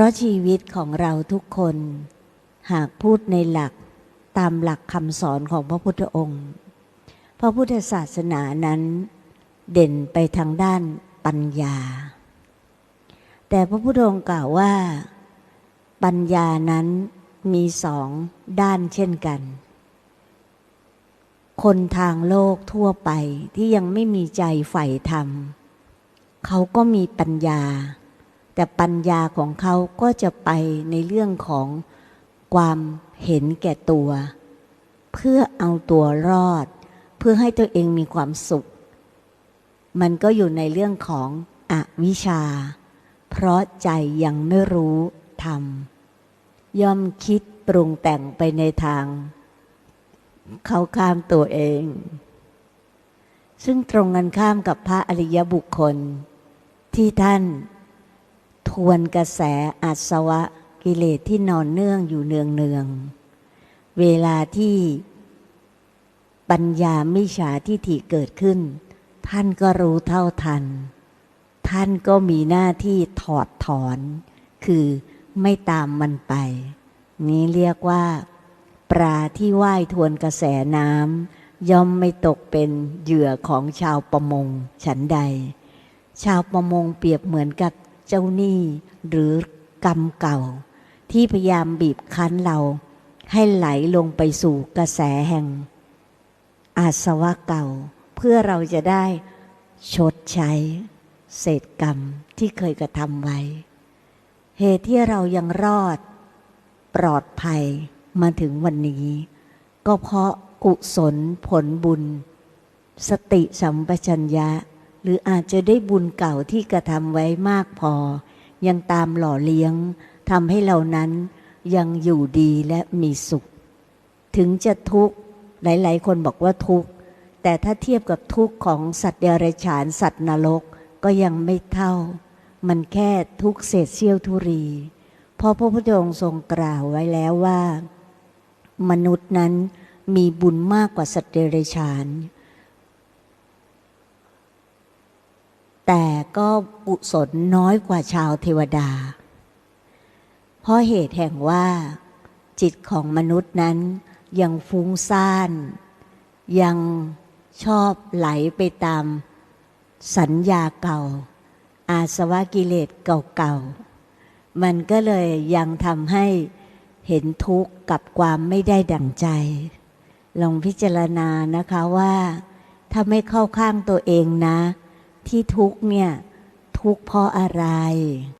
ราะชีวิตของเราทุกคน หากพูดในหลักตามหลักคำสอนของพระพุทธองค์ พระพุทธศาสนานั้นเด่นไปทางด้านปัญญา แต่พระพุทธองค์กล่าวว่า ปัญญานั้นมีสองด้านเช่นกัน คนทางโลกทั่วไปที่ยังไม่มีใจใฝ่ธรรม เขาก็มีปัญญา แต่ปัญญาของเขาก็จะไปในเรื่องของความเห็นแก่ตัว เพื่อเอาตัวรอด เพื่อให้ตัวเองมีความสุข มันก็อยู่ในเรื่องของอวิชชา เพราะใจยังไม่รู้ธรรมย่อมคิดปรุงแต่งไปในทาง เขาข้ามตัวเอง ซึ่งตรงกันข้ามกับพระอริยบุคคลที่ท่าน ทวนกระแสอาสวะกิเลสที่นอนเนื่องอยู่เนืองเนือง เวลาที่ปัญญามิฉาทิฏฐิเกิดขึ้น ท่านก็รู้เท่าทัน ท่านก็มีหน้าที่ถอดถอน คือไม่ตามมันไป นี้เรียกว่า ปลาที่ว่ายทวนกระแสน้ำย่อมไม่ตกเป็นเหยื่อของชาวประมงฉันใด ชาวประมงเปรียบเหมือนกับ เจ้าหนี้หรือกรรมเก่า ที่พยายามบีบคั้นเรา ให้ไหลลงไปสู่กระแสแห่ง อาสวะเก่า เพื่อเราจะได้ชดใช้เศษกรรมที่เคยกระทำไว้ เหตุที่เรายังรอด ปลอดภัยมาถึงวันนี้ ก็เพราะกุศลผลบุญ สติสัมปชัญญะ หรืออาจจะได้บุญเก่าที่กระทำไว้มากพอ ยังตามหล่อเลี้ยงทำให้เรานั้นยังอยู่ดีและมีสุข ถึงจะทุกข์หลาย ๆ คนบอกว่าทุกข์แต่ถ้าเทียบกับทุกข์ของสัตว์เดรัจฉานสัตว์นรกก็ยังไม่เท่า มันแค่ทุกข์เศษเสี้ยวทุรี เพราะพระพุทธองค์ทรงกล่าวไว้แล้วว่า มนุษย์นั้นมีบุญมากกว่าสัตว์เดรัจฉาน แต่ก็บุศลน้อยกว่าชาวเทวดา เพราะเหตุแห่งว่า จิตของมนุษย์นั้นยังฟุ้งซ่าน ยังชอบไหลไปตามสัญญาเก่า อาสวะกิเลสเก่าๆ มันก็เลยยังทำให้เห็นทุกข์กับความไม่ได้ดั่งใจ ลองพิจารณานะคะว่า ถ้าไม่เข้าข้างตัวเองนะ ที่ทุกเนี่ยทุกเพราะอะไร